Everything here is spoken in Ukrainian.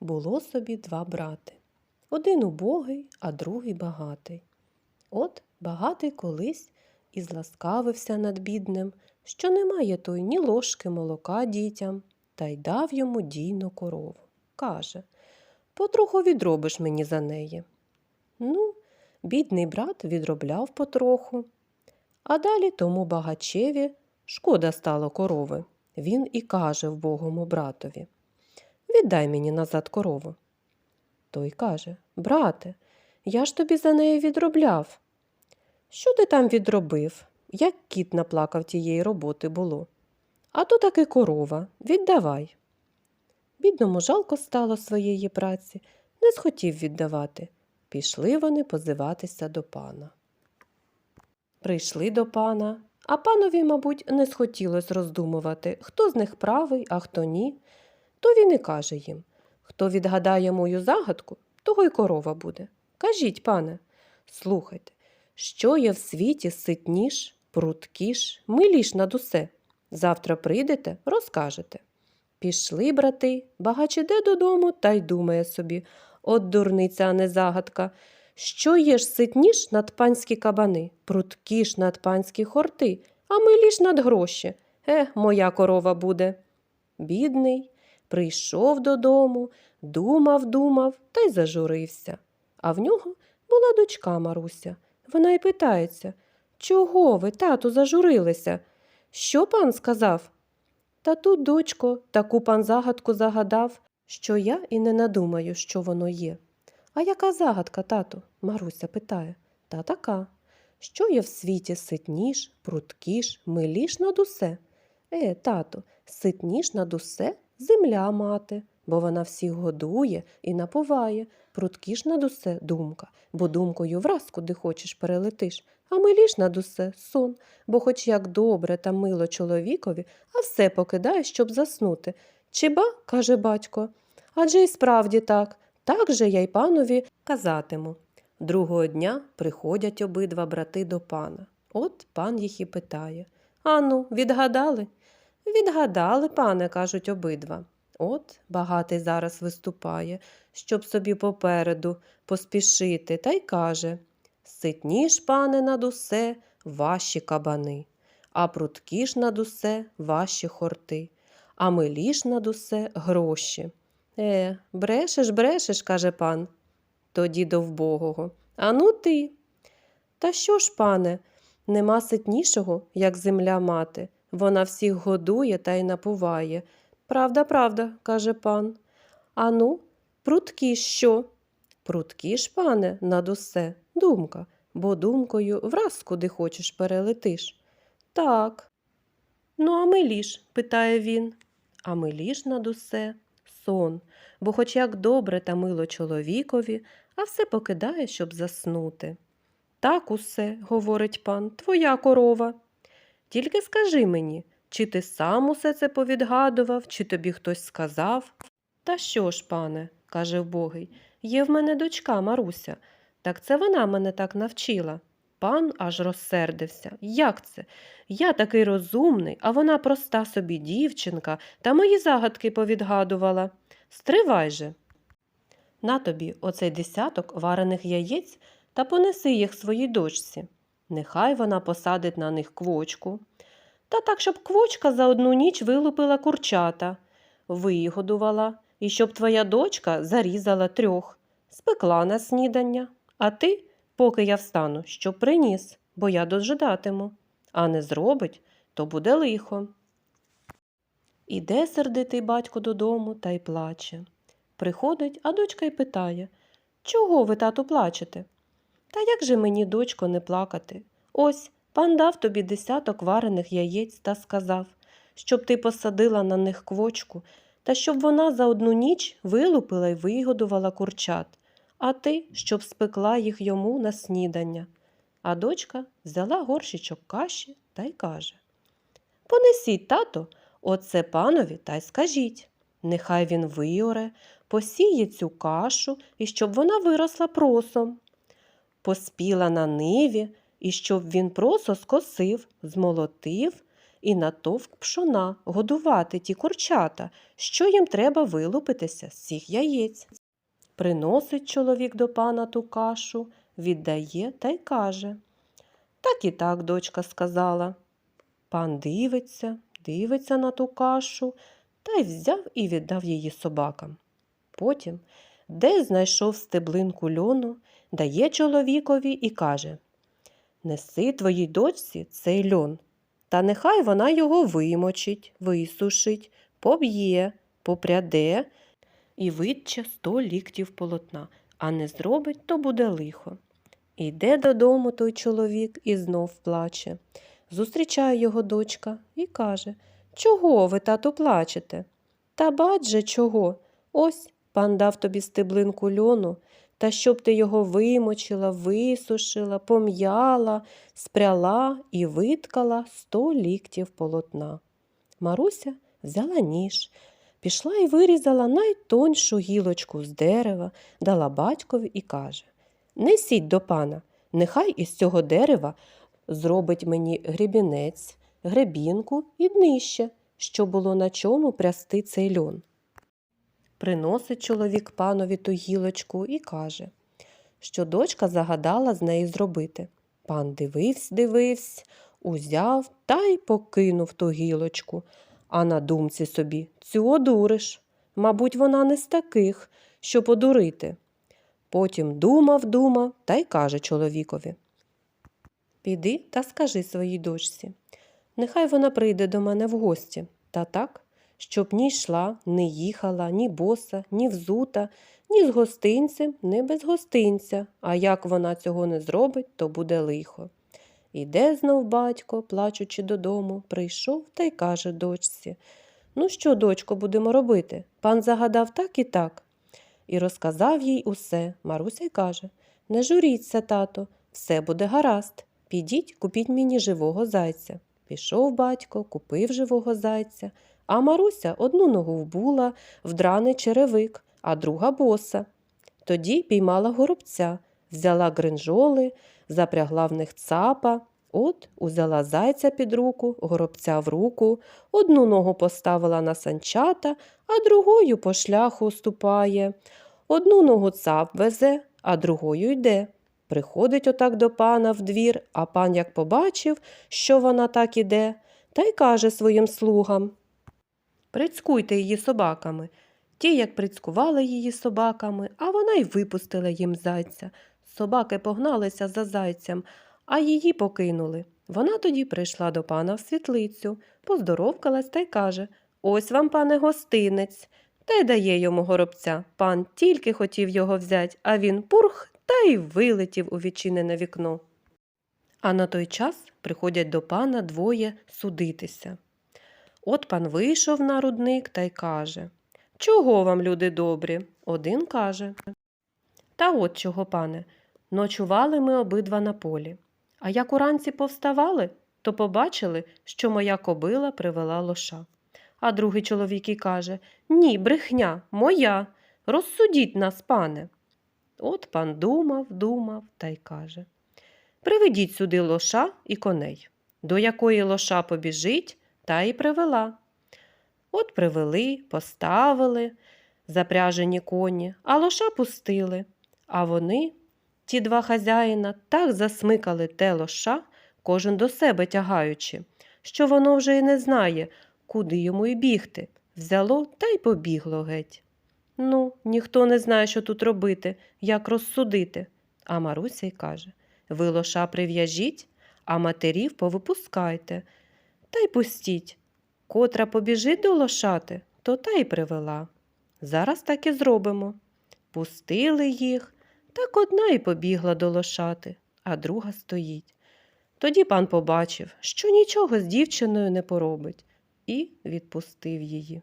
Було собі два брати. Один убогий, а другий багатий. От багатий колись і зласкавився над бідним, що немає той ні ложки молока дітям, та й дав йому дійну корову. Каже Потроху відробиш мені за неї. Ну, бідний брат відробляв потроху. А далі тому багачеві шкода стало корови. Він і каже вбогому братові Віддай мені назад корову. Той каже Брате, я ж тобі за неї відробляв. Що ти там відробив? Як кіт наплакав тієї роботи було. А то таки корова, віддавай. Бідному жалко стало своєї праці, не схотів віддавати. Пішли вони позиватися до пана. Прийшли до пана, а панові, мабуть, не схотілось роздумувати, хто з них правий, а хто ні. То він і каже їм хто відгадає мою загадку, того й корова буде. Кажіть, пане, слухайте, що є в світі ситніш, пруткіш, миліш над усе. Завтра прийдете, розкажете. Пішли, брати, багач іде додому та й думає собі от дурниця, а не загадка. Що є ж ситніш над панські кабани, пруткіш над панські хорти, а миліш над гроші. Е, моя корова буде. Бідний, прийшов додому, думав, думав та й зажурився. А в нього була дочка Маруся. Вона й питається Чого ви, тату, зажурилися? Що пан сказав? Та тут, дочко, таку пан загадку загадав, що я і не надумаю, що воно є. А яка загадка, тату? Маруся питає. Та така. Що є в світі ситніш, пруткіш, миліш над усе? Е, тату, ситніш над усе земля мати, бо вона всіх годує і напуває. Пруткіш над усе думка, бо думкою враз куди хочеш перелетиш, а миліш над усе сон, бо хоч як добре та мило чоловікові, а все покидає, щоб заснути. Чи ба, каже батько, адже й справді так, так же я й панові казатиму. Другого дня приходять обидва брати до пана. От пан їх і питає Ану, відгадали? Відгадали, пане, кажуть обидва. От багатий зараз виступає, щоб собі попереду поспішити, та й каже Ситніш, пане, над усе ваші кабани, а пруткіш над усе ваші хорти, а миліш над усе гроші. Е, брешеш, брешеш, каже пан. Тоді до вбогого. Ану ти. Та що ж, пане, нема ситнішого, як земля мати. Вона всіх годує та й напуває. Правда, правда, каже пан. Ану, пруткі що? Пруткі ж, пане, над усе, думка, бо думкою враз куди хочеш перелетиш. Так. Ну, а миліш? питає він. А миліш над усе сон, бо хоч як добре та мило чоловікові, а все покидає, щоб заснути. Так усе, говорить пан, твоя корова. Тільки скажи мені, чи ти сам усе це повідгадував, чи тобі хтось сказав? Та що ж, пане, каже вбогий, є в мене дочка Маруся. Так це вона мене так навчила. Пан аж розсердився. Як це? Я такий розумний, а вона проста собі дівчинка та мої загадки повідгадувала. Стривай же. На тобі оцей десяток варених яєць та понеси їх своїй дочці. Нехай вона посадить на них квочку. Та так, щоб квочка за одну ніч вилупила курчата, вигодувала, і щоб твоя дочка зарізала трьох, спекла на снідання, а ти, поки я встану, щоб приніс, бо я дожидатиму, а не зробить, то буде лихо. Іде сердитий батько додому та й плаче. Приходить, а дочка й питає Чого ви, тату, плачете? Та як же мені, дочко, не плакати? Ось пан дав тобі десяток варених яєць та сказав, щоб ти посадила на них квочку, та щоб вона за одну ніч вилупила й вигодувала курчат, а ти, щоб спекла їх йому на снідання. А дочка взяла горщичок каші та й каже Понесіть, тато, оце панові та й скажіть. Нехай він виоре, посіє цю кашу і щоб вона виросла просом поспіла на ниві, і щоб він просо скосив, змолотив, і натовк пшона годувати ті курчата, що їм треба вилупитися з цих яєць. Приносить чоловік до пана ту кашу, віддає та й каже. Так і так, дочка сказала. Пан дивиться, дивиться на ту кашу та й взяв і віддав її собакам. Потім, де знайшов стеблинку льону, дає чоловікові і каже Неси твоїй дочці цей льон, та нехай вона його вимочить, висушить, поб'є, попряде і витче сто ліктів полотна, а не зробить, то буде лихо. Іде додому той чоловік і знов плаче. Зустрічає його дочка і каже Чого ви, тату, плачете? Та бач же чого? Ось пан дав тобі стеблинку льону, та щоб ти його вимочила, висушила, пом'яла, спряла і виткала сто ліктів полотна. Маруся взяла ніж, пішла і вирізала найтоншу гілочку з дерева, дала батькові і каже Несіть до пана, нехай із цього дерева зробить мені гребінець, гребінку і днище, що було на чому прясти цей льон. Приносить чоловік панові ту гілочку і каже, що дочка загадала з неї зробити. Пан дивився, дивився, узяв та й покинув ту гілочку, а на думці собі цю одуриш. Мабуть, вона не з таких, що подурити. Потім думав, думав та й каже чоловікові. Піди та скажи своїй дочці. Нехай вона прийде до мене в гості, та так, щоб ні йшла, не їхала, ні боса, ні взута, ні з гостинцем, ні без гостинця, а як вона цього не зробить, то буде лихо. Іде знов батько, плачучи додому, прийшов та й каже дочці Ну що, дочко, будемо робити? Пан загадав так і так. І розказав їй усе. Маруся й каже Не журіться, тато, все буде гаразд. Підіть, купіть мені живого зайця. Пішов батько, купив живого зайця, а Маруся одну ногу вбула в драний черевик, а друга боса. Тоді піймала горобця, взяла гринжоли, запрягла в них цапа. От узяла зайця під руку, горобця в руку, одну ногу поставила на санчата, а другою по шляху ступає. Одну ногу цап везе, а другою йде. Приходить отак до пана в двір, а пан як побачив, що вона так іде, та й каже своїм слугам Прицькуйте її собаками. Ті, як прицькували її собаками, а вона й випустила їм зайця. Собаки погналися за зайцем, а її покинули. Вона тоді прийшла до пана в світлицю, поздоровкалась та й каже Ось вам, пане гостинець. Та й дає йому горобця. Пан тільки хотів його взять, а він пурх та й вилетів у відчинене вікно. А на той час приходять до пана двоє судитися. От пан вийшов на рудник та й каже Чого вам, люди добрі? Один каже. Та от чого, пане, ночували ми обидва на полі. А як уранці повставали, то побачили, що моя кобила привела лоша. А другий чоловік і каже Ні, брехня, моя. Розсудіть нас, пане. От пан думав, думав та й каже Приведіть сюди лоша і коней. До якої лоша побіжить, та й привела. От привели, поставили запряжені коні, а лоша пустили. А вони, ті два хазяїна, так засмикали те лоша, кожен до себе тягаючи, що воно вже й не знає, куди йому й бігти. Взяло та й побігло геть. Ну, ніхто не знає, що тут робити, як розсудити. А Маруся й каже Ви лоша прив'яжіть, а матерів повипускайте. Та й пустіть. Котра побіжить до лошати, то та й привела. Зараз так і зробимо. Пустили їх, так одна й побігла до лошати, а друга стоїть. Тоді пан побачив, що нічого з дівчиною не поробить, і відпустив її.